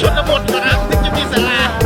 ชนบทนะครับถึงจะมีสาลา